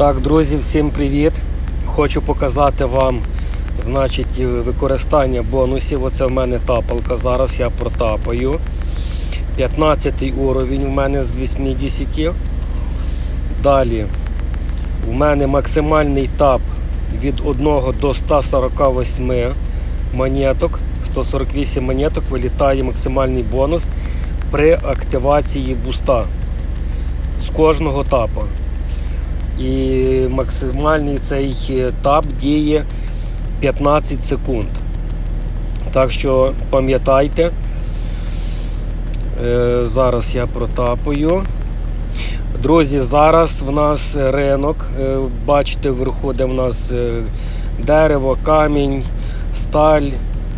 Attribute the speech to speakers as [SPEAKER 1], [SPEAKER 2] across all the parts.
[SPEAKER 1] Так, друзі, всім привіт! Хочу показати вам значить, е, використання бонусів. Оце в мене тапалка. Зараз я протапаю. 15 уровень у мене з 80. Далі у мене максимальний тап від 1 до 148 монеток. 148 монеток вилітає максимальний бонус при активації буста з кожного тапа. І максимальний цей етап діє 15 секунд. Так що пам'ятайте, Е, зараз я протапую. Друзі, зараз в нас ринок. Е, Бачите де в нас е, дерево, камінь, сталь,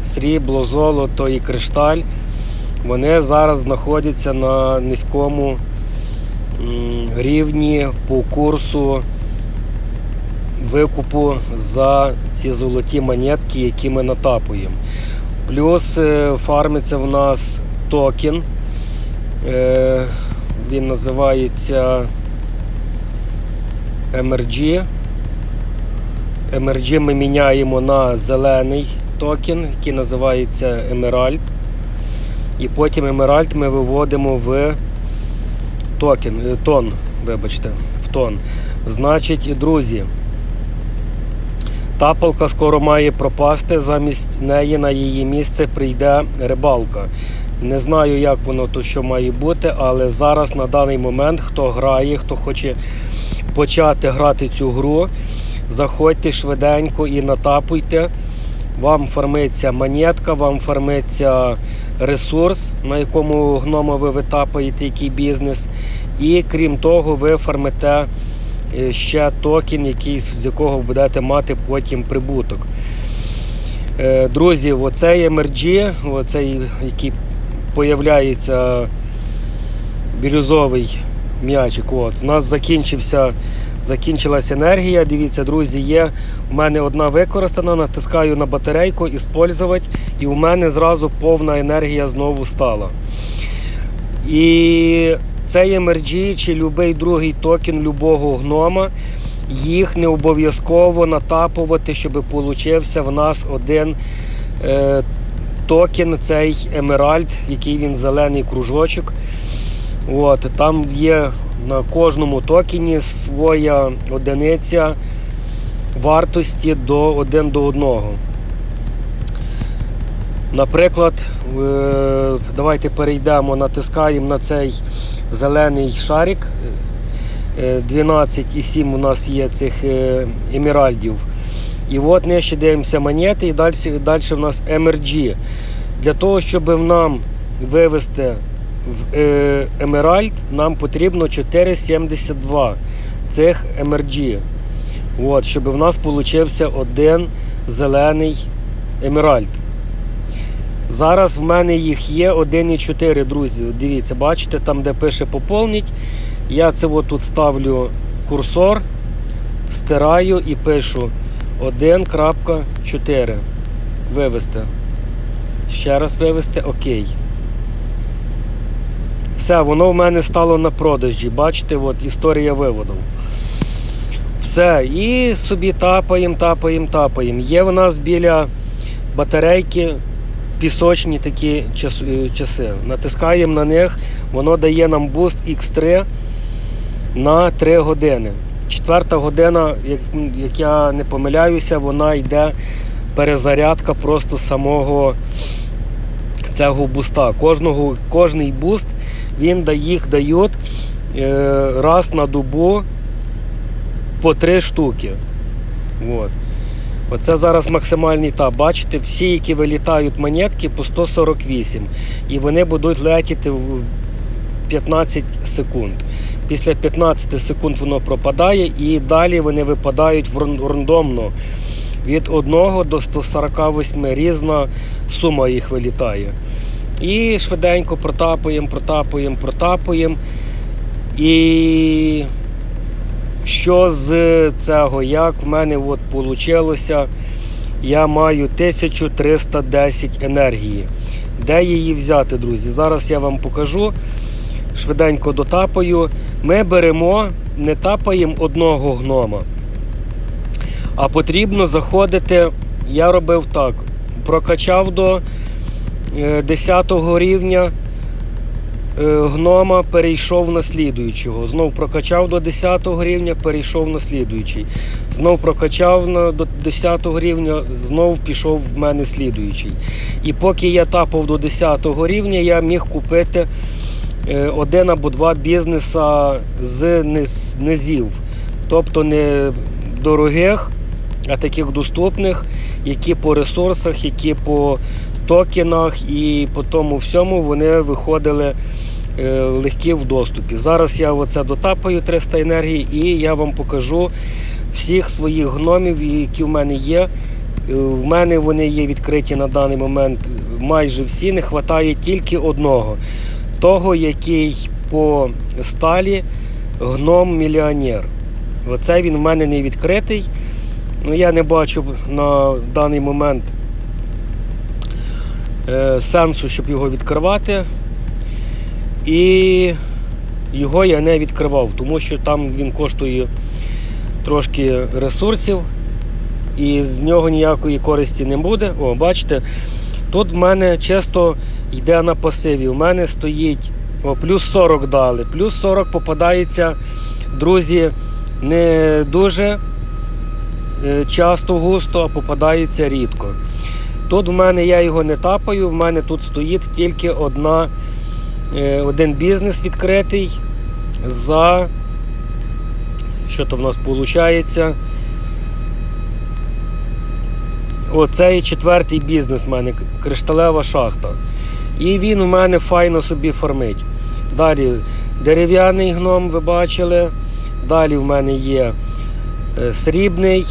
[SPEAKER 1] срібло, золото і кришталь. Вони зараз знаходяться на низькому рівні по курсу викупу за ці золоті монетки, які ми натапуємо. Плюс е, фармиться в нас токен. Е, Він називається MRG. MRG ми міняємо на зелений токен, який називається Emerald. І потім Emerald ми виводимо в токен, е, тон, вибачте, в тон. Значить, друзі, тапалка скоро має пропасти, замість неї на її місце прийде рибалка. Не знаю, як воно то що має бути, але зараз на даний момент, хто грає, хто хоче почати грати цю гру, заходьте швиденько і натапуйте. Вам фармиться монетка, вам фармиться ресурс, на якому гнома ви витапаєте, який бізнес. І крім того, ви фармите е, ще токен, який, з якого будете мати потім прибуток. Е, Друзі, оцей MRG, оцей, який появляється бірюзовий м'ячик. От. У нас закінчився, закінчилась енергія. Дивіться, друзі, є у мене одна використана, натискаю на батарейку, іспользувати, і у мене зразу повна енергія знову стала. І цей MRG чи будь-який другий токен любого гнома, їх не обов'язково натапувати, щоб получився в нас один е, токен, цей Емеральд, який він зелений кружочок. От, там є на кожному токені своя одиниця вартості до один до одного. Наприклад, е, давайте перейдемо, натискаємо на цей зелений шарик. Е, 12,7 у нас є цих е, еміральдів. І от нижче дивимося монети, і далі, далі в нас MRG. Для того, щоб нам вивести в е, Емеральд, нам потрібно 4,72 цих MRG. От, щоб в нас получився один зелений Емеральд. Зараз в мене їх є 1,4, друзі. Дивіться, бачите, там, де пише поповніть. Я це от тут ставлю курсор, стираю і пишу 1.4. Вивести. Ще раз вивести, окей. Все, воно в мене стало на продажі. Бачите, от історія виводу. Все, і собі тапаємо, тапаємо, тапаємо. Є в нас біля батарейки пісочні такі е, часи. Натискаємо на них, воно дає нам буст X3 на 3 години. Четверта година, як, як я не помиляюся, вона йде перезарядка просто самого цього буста. Кожного, кожний буст він їх дають е, раз на добу по три штуки. От. Оце зараз максимальний тап. Бачите, всі, які вилітають монетки по 148. І вони будуть летіти в 15 секунд. Після 15 секунд воно пропадає і далі вони випадають рандомно. Від 1 до 148 різна сума їх вилітає. І швиденько протапуємо, протапуємо, протапуємо. І що з цього? Як в мене от вийшло? Я маю 1310 енергії. Де її взяти, друзі? Зараз я вам покажу. Швиденько дотапаю. Ми беремо не тапаємо одного гнома, а потрібно заходити. Я робив так: прокачав до 10 рівня е, гнома, перейшов на слідуючого. Знов прокачав до 10 рівня, перейшов на слідуючий. Знов прокачав до 10 рівня, знов пішов в мене слідуючий. І поки я тапав до 10 рівня, я міг купити е, один або два бізнеса з низів. Тобто не дорогих, а таких доступних, які по ресурсах, які по токенах і по тому всьому вони виходили е, легкі в доступі. Зараз я оце дотапаю 300 енергії і я вам покажу всіх своїх гномів, які в мене є. Е, В мене вони є відкриті на даний момент майже всі. Не вистачає тільки одного. Того, який по сталі гном-мільйонер. Оце він в мене не відкритий. Ну, я не бачу на даний момент сенсу, щоб його відкривати. І його я не відкривав, тому що там він коштує трошки ресурсів, і з нього ніякої користі не буде. О, бачите, тут в мене чисто йде на пасиві. У мене стоїть о, плюс 40 дали. Плюс 40 попадається, друзі, не дуже е, часто густо, а попадається рідко. Тут в мене я його не тапаю, в мене тут стоїть тільки одна, е, один бізнес відкритий за. Що то в нас виходить? Оцей четвертий бізнес в мене кришталева шахта. І він у мене файно собі фармить. Далі дерев'яний гном, ви бачили. Далі в мене є е, срібний.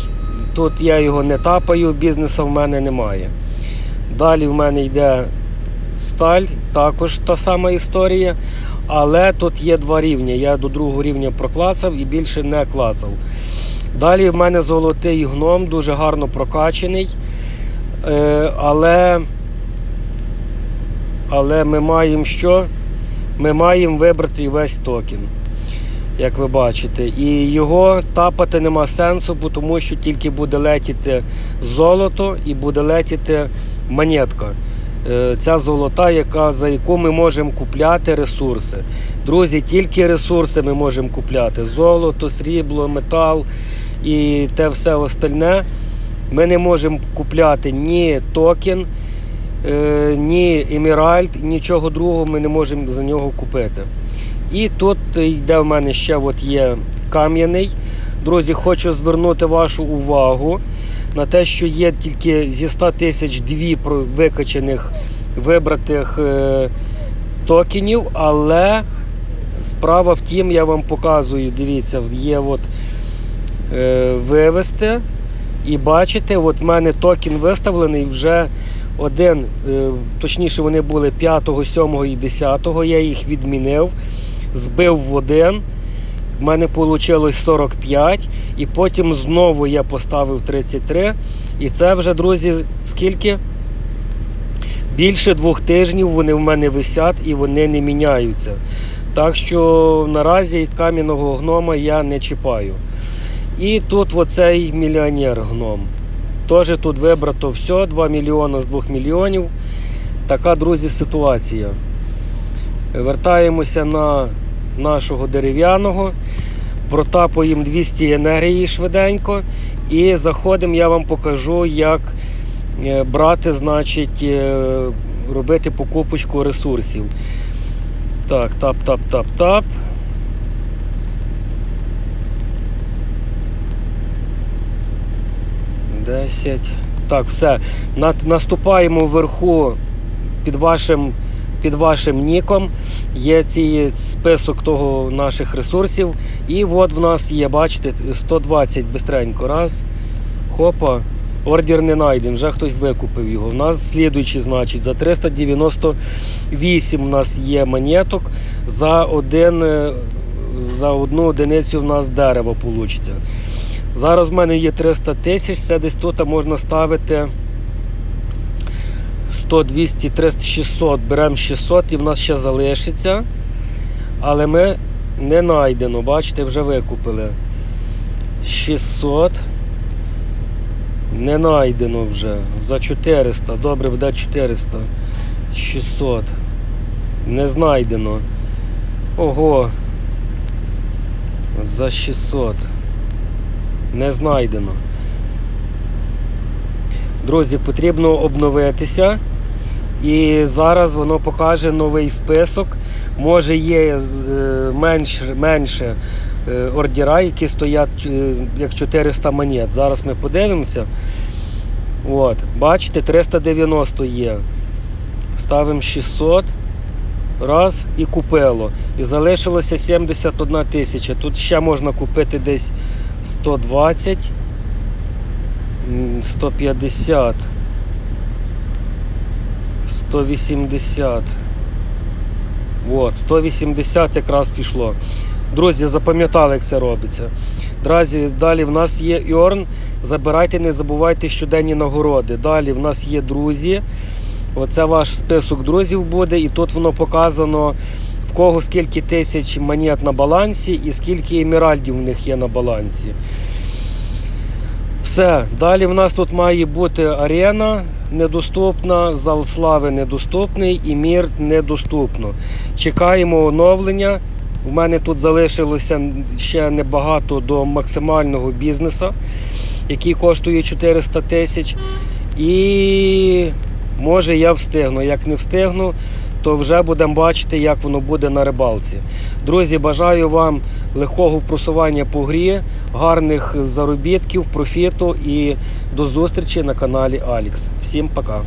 [SPEAKER 1] Тут я його не тапаю, бізнесу в мене немає. Далі в мене йде сталь, також та сама історія. Але тут є два рівні. Я до другого рівня проклацав і більше не клацав. Далі в мене золотий гном, дуже гарно прокачений. Е, але, але ми маємо що? Ми маємо вибрати весь токен, як ви бачите. І його тапати нема сенсу, тому що тільки буде летіти золото і буде летіти монетка. Е, Ця золота, яка, за яку ми можемо купляти ресурси. Друзі, тільки ресурси ми можемо купляти: золото, срібло, метал і те все остальне. Ми не можемо купляти ні токен, е, ні еміральд, нічого другого ми не можемо за нього купити. І тут йде в мене ще от є кам'яний. Друзі, хочу звернути вашу увагу на те, що є тільки зі 100 тисяч дві викачаних вибратих е, токенів, але справа в тім, я вам показую, дивіться, є от, е, вивести. І бачите, от в мене токен виставлений вже один, е, точніше, вони були 5, 7 і 10. Я їх відмінив, збив в один. В мене вийшло 45, і потім знову я поставив 33. І це вже, друзі, скільки? Більше двох тижнів вони в мене висять і вони не міняються. Так що наразі кам'яного гнома я не чіпаю. І тут оцей мільйонер гном. Теж тут вибрато все, 2 мільйони з 2 мільйонів. Така, друзі, ситуація. Вертаємося на нашого дерев'яного, протапуємо 200 енергії швиденько і заходимо, я вам покажу, як е, брати, значить, е, робити покупочку ресурсів. Так, тап, тап, тап, тап. Десять. Так, все. Наступаємо вверху під вашим, під вашим ніком. Є цей список того наших ресурсів. І от в нас є, бачите, 120 бистренько. Раз. Хопа. Ордер не знайден, вже хтось викупив його. У нас слідуючий, значить, за 398 у нас є монеток, за, один, е, за одну одиницю в нас дерево вийде. Зараз в мене є 300 тисяч, це десь тут можна ставити 100, 200, 300, 600. Беремо 600 і в нас ще залишиться. Але ми не знайдено. Бачите, вже викупили. 600. Не знайдено вже. За 400. Добре, буде 400. 600. Не знайдено. Ого. За 600. Не знайдено. Друзі, потрібно обновитися. І зараз воно покаже новий список. Може є е, менш, менше е, ордера, які стоять е, як 400 монет. Зараз ми подивимося. От, бачите, 390 є. Ставимо 600. Раз і купило. І залишилося 71 тисяча. Тут ще можна купити десь 120, м, 150, 180. От, 180 якраз пішло. Друзі, запам'ятали, як це робиться. Друзі, далі в нас є Йорн. Забирайте, не забувайте щоденні нагороди. Далі в нас є друзі. Оце ваш список друзів буде, і тут воно показано, в кого скільки тисяч монет на балансі і скільки еміральдів в них є на балансі. Все. Далі в нас тут має бути арена недоступна, зал слави недоступний і мір недоступно. Чекаємо оновлення. У мене тут залишилося ще небагато до максимального бізнесу, який коштує 400 тисяч. І може я встигну. Як не встигну, то вже будемо бачити, як воно буде на рибалці. Друзі, бажаю вам легкого просування по грі, гарних заробітків, профіту і до зустрічі на каналі Алікс. Всім пока.